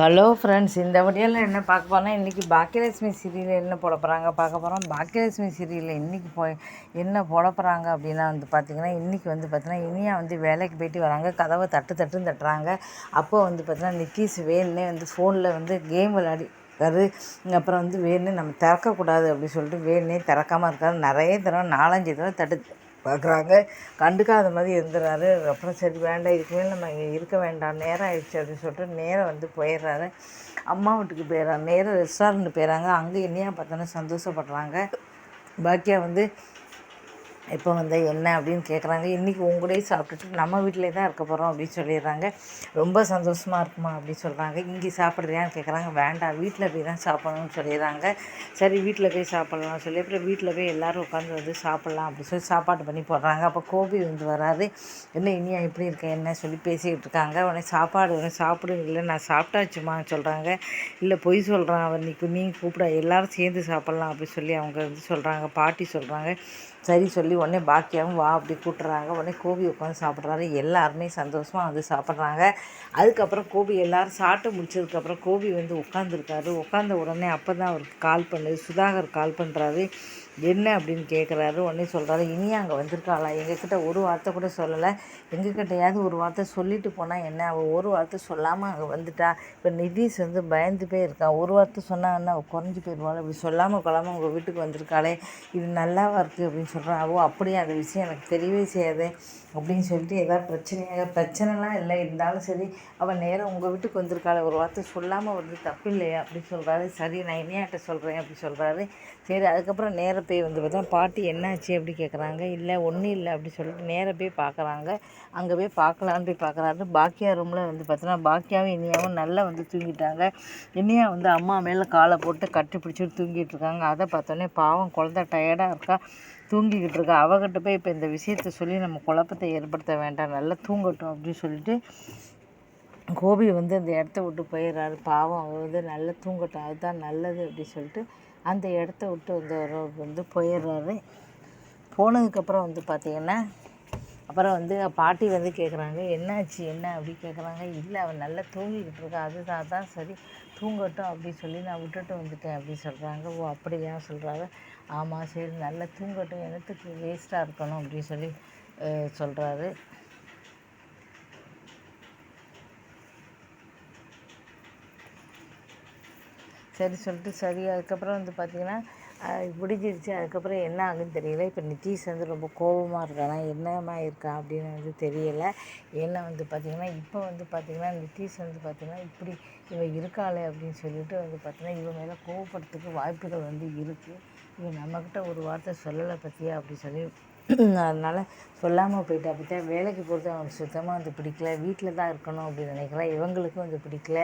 Hello friends இந்த வீடியோவில் என்ன பார்க்க போகிறோம்னா இன்றைக்கி பாக்கியலட்சுமி சீரியல் என்ன போட போகிறாங்க பார்க்க போகிறோம் பாக்கியலட்சுமி சீரியலில் இன்றைக்கி போய் என்ன போட போகிறாங்க அப்படின்னா வந்து பார்த்திங்கன்னா இன்றைக்கி வந்து பார்த்தீங்கன்னா இனியா வந்து வேலைக்கு போயிட்டு வராங்க. கதவை தட்டு தட்டுன்னு தட்டுறாங்க. அப்போ வந்து பார்த்தீங்கன்னா நிக்கீஸ் வேணுனே வந்து ஃபோனில் வந்து கேம் விளையாடி இருக்காரு. அப்புறம் வந்து வேணே நம்ம திறக்கக்கூடாது அப்படின்னு சொல்லிட்டு வேணே திறக்காமல் இருக்காரு. நிறைய தடவை நாலஞ்சு தடவை தட்டு பார்க்குறாங்க. கண்டுக்காத மாதிரி இருந்துறாரு. அப்புறம் சரி வேண்டாம் இதுக்கு மேலே நம்ம இங்கே இருக்க வேண்டாம். நேரம் ஆயிடுச்சு அப்படின்னு சொல்லிட்டு நேரம் வந்து போயிடுறாரு. அம்மா வீட்டுக்கு போயிடுறாங்க. நேராக ரெஸ்டாரண்ட் போயிடறாங்க. அங்கே என்னையா பார்த்தோன்னா சந்தோஷப்படுறாங்க. பாக்கியா வந்து இப்போ வந்து என்ன அப்படின்னு கேட்குறாங்க இன்றைக்கி உங்களே சாப்பிட்டுட்டு நம்ம வீட்டிலே தான் இருக்க போகிறோம் அப்படின்னு சொல்லிடுறாங்க. ரொம்ப சந்தோஷமாக இருக்குமா அப்படின்னு சொல்கிறாங்க இங்கே சாப்பிட்றியான்னு கேட்குறாங்க வேண்டாம் வீட்டில் போய் தான் சாப்பிடணும்னு சொல்லிடுறாங்க. சரி வீட்டில் போய் சாப்பிட்லாம் சொல்லி அப்புறம் வீட்டில் போய் எல்லோரும் உட்காந்து வந்து சாப்பிட்லாம் அப்படின்னு சொல்லி சாப்பாடு பண்ணி போடுறாங்க. அப்போ கோபி வந்து வராது என்ன இனியா எப்படி இருக்க? என்ன சொல்லி பேசிக்கிட்டு இருக்காங்க. உடனே சாப்பாடு உடனே சாப்பிடு இல்லை நான் சாப்பிட்டாச்சுமான்னு சொல்கிறாங்க இல்லை பொய் சொல்கிறான் அவன். இன்னைக்கு நீ கூப்பிட எல்லோரும் சேர்ந்து சாப்பிட்லாம் அப்படின்னு சொல்லி அவங்க வந்து சொல்கிறாங்க பாட்டி சொல்கிறாங்க சரி சொல்லி உடனே பாக்கியாவும் வா அப்படி கூட்டுறாங்க உடனே கோபி உட்காந்து சாப்பிட்றாரு. எல்லாருமே சந்தோஷமாக வந்து சாப்பிட்றாங்க. அதுக்கப்புறம் கோபி எல்லோரும் சாப்பிட்டு முடிச்சதுக்கப்புறம் கோபி வந்து உட்காந்துருக்காரு உட்காந்த உடனே அப்போ தான் அவருக்கு கால் பண்ணுது சுதாகர் கால் பண்ணுறாரு என்ன அப்படின்னு கேட்குறாரு உடனே சொல்கிறாரு இனியா அங்கே வந்திருக்காளா? எங்ககிட்ட ஒரு வார்த்தை கூட சொல்லலை. எங்ககிட்டையாவது ஒரு வார்த்தை சொல்லிட்டு போனால் என்ன? அவள் ஒரு வார்த்தை சொல்லாமல் அங்கே வந்துட்டா. இப்போ நிதிஷ் வந்து பயந்து போய் இருக்கான் ஒரு வார்த்தை சொன்னாங்கன்னா அவள் குறைஞ்சி போயிடுவாள் இப்படி சொல்லாமல் கொள்ளாமல் உங்கள் வீட்டுக்கு வந்திருக்காளே. இது நல்லாவா இருக்குது அப்படின்னு சொல்கிறான் அவள் அப்படியே? அந்த விஷயம் எனக்கு தெரியவே செய்யாது அப்படின்னு சொல்லிட்டு ஏதாவது பிரச்சனையாக பிரச்சனைலாம் இல்லை. இருந்தாலும் சரி அவள் நேரம் உங்கள் வீட்டுக்கு வந்திருக்காள். ஒரு வார்த்தை சொல்லாமல் வந்து தப்பு இல்லையா? அப்படின்னு சொல்கிறாரு சரி நான் இனியாட்ட சொல்கிறேன் அப்படி சொல்கிறாரு சரி அதுக்கப்புறம் நேரம் போய் வந்து பார்த்தா பாட்டி என்னாச்சு? அப்படி கேட்குறாங்க இல்லை ஒன்றும் இல்லை. அப்படி சொல்லிட்டு நேராக போய் பார்க்குறாங்க அங்கே போய் பார்க்கலான்னு போய் பார்க்குறாரு பாக்கியா ரூமில் வந்து பார்த்தோன்னா பாக்கியாவும் இனியாவும் நல்லா வந்து தூங்கிட்டாங்க. இனியா வந்து அம்மா மேலே காலை போட்டு கட்டி பிடிச்சிட்டு தூங்கிட்டு இருக்காங்க. அதை பார்த்தோன்னே பாவம் குழந்த டயர்டாக இருக்கா? தூங்கிக்கிட்டு இருக்கா. அவகிட்ட போய் இப்போ இந்த விஷயத்த சொல்லி நம்ம குழப்பத்தை ஏற்படுத்த வேண்டாம். நல்லா தூங்கட்டும் அப்படின்னு சொல்லிட்டு கோபி வந்து அந்த இடத்த விட்டு போயிடுறாரு. பாவம் அவர் வந்து நல்லா தூங்கட்டும். அதுதான் நல்லது அப்படின்னு சொல்லிட்டு அந்த இடத்த விட்டு வந்தவர் வந்து போயிடுறாரு. போனதுக்கப்புறம் வந்து பார்த்திங்கன்னா அப்புறம் வந்து பாட்டி வந்து கேட்குறாங்க என்னாச்சு என்ன? அப்படி கேட்குறாங்க இல்லை அவன் நல்லா தூங்கிக்கிட்டு இருக்கா. அதுதான் தான் சரி. தூங்கட்டும் அப்படின்னு சொல்லி நான் விட்டுட்டு வந்துட்டேன் அப்படின்னு சொல்கிறாங்க ஓ அப்படியா? சொல்கிறாங்க ஆமாம் சரி நல்லா தூங்கட்டும். எனத்துக்கு வேஸ்ட்டாக இருக்கணும்? அப்படின்னு சொல்லி சொல்கிறாரு சரி சொல்லிட்டு சரி. அதுக்கப்புறம் வந்து பார்த்திங்கன்னா முடிஞ்சிருச்சு. அதுக்கப்புறம் என்ன ஆகுன்னு தெரியல. இப்போ நிதிஷ் வந்து ரொம்ப கோபமாக இருக்கானா என்னமா இருக்கா அப்படின்னு வந்து தெரியலை. ஏன்னா வந்து பார்த்திங்கன்னா இப்போ வந்து பார்த்திங்கன்னா நிதிஷ் வந்து பார்த்திங்கன்னா இப்படி இவன் இருக்காளே அப்படின்னு சொல்லிட்டு வந்து பார்த்திங்கன்னா இவன் மேலே கோவப்படுறதுக்கு வாய்ப்புகள் வந்து இருக்குது இவன் நம்மக்கிட்ட ஒரு வார்த்தை சொல்லலை பற்றியா அப்படி சொல்லி அதனால் சொல்லாமல் போயிட்டா பார்த்தா வேலைக்கு போகிறது அவனுக்கு சுத்தமாக வந்து பிடிக்கல. வீட்டில் தான் இருக்கணும் அப்படின்னு நினைக்கிறேன் இவங்களுக்கும் வந்து பிடிக்கல.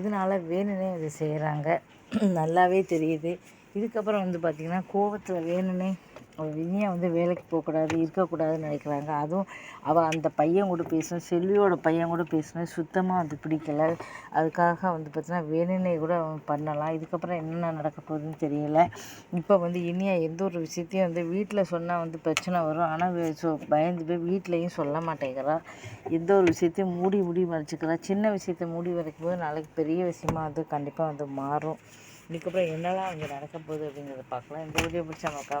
இதனால் வேணுனே இது செய்கிறாங்க நல்லாவே தெரியுது. இதுக்கப்புறம் வந்து பார்த்திங்கன்னா கோவத்தில் வேணுனே வினியா வந்து வேலைக்கு போகக்கூடாது இருக்கக்கூடாதுன்னு நினைக்கிறாங்க. அதுவும் அவள் அந்த பையன் கூட பேசணும் செல்வியோட பையன் கூட பேசணும் சுத்தமாக வந்து பிடிக்கல. அதுக்காக வந்து பார்த்தீங்கன்னா வேணும்னே கூட அவன் பண்ணலாம். இதுக்கப்புறம் என்னென்ன நடக்க போகுதுன்னு தெரியல. இப்போ வந்து இனியா எந்த ஒரு விஷயத்தையும் வந்து வீட்டில் சொன்னால் வந்து பிரச்சனை வரும். ஆனால் ஸோ பயந்து போய் வீட்லேயும் சொல்ல மாட்டேங்கிறா. எந்த ஒரு விஷயத்தையும் மூடி மூடி மறைச்சிக்கிறா. சின்ன விஷயத்த மூடி வரைக்கும் போது நாளைக்கு பெரிய விஷயமா வந்து கண்டிப்பாக வந்து மாறும். இதுக்கப்புறம் என்னெல்லாம் அங்கே நடக்க போகுது அப்படிங்கிறத பார்க்கலாம். இந்த வீடியோ பிடிச்சா மக்கா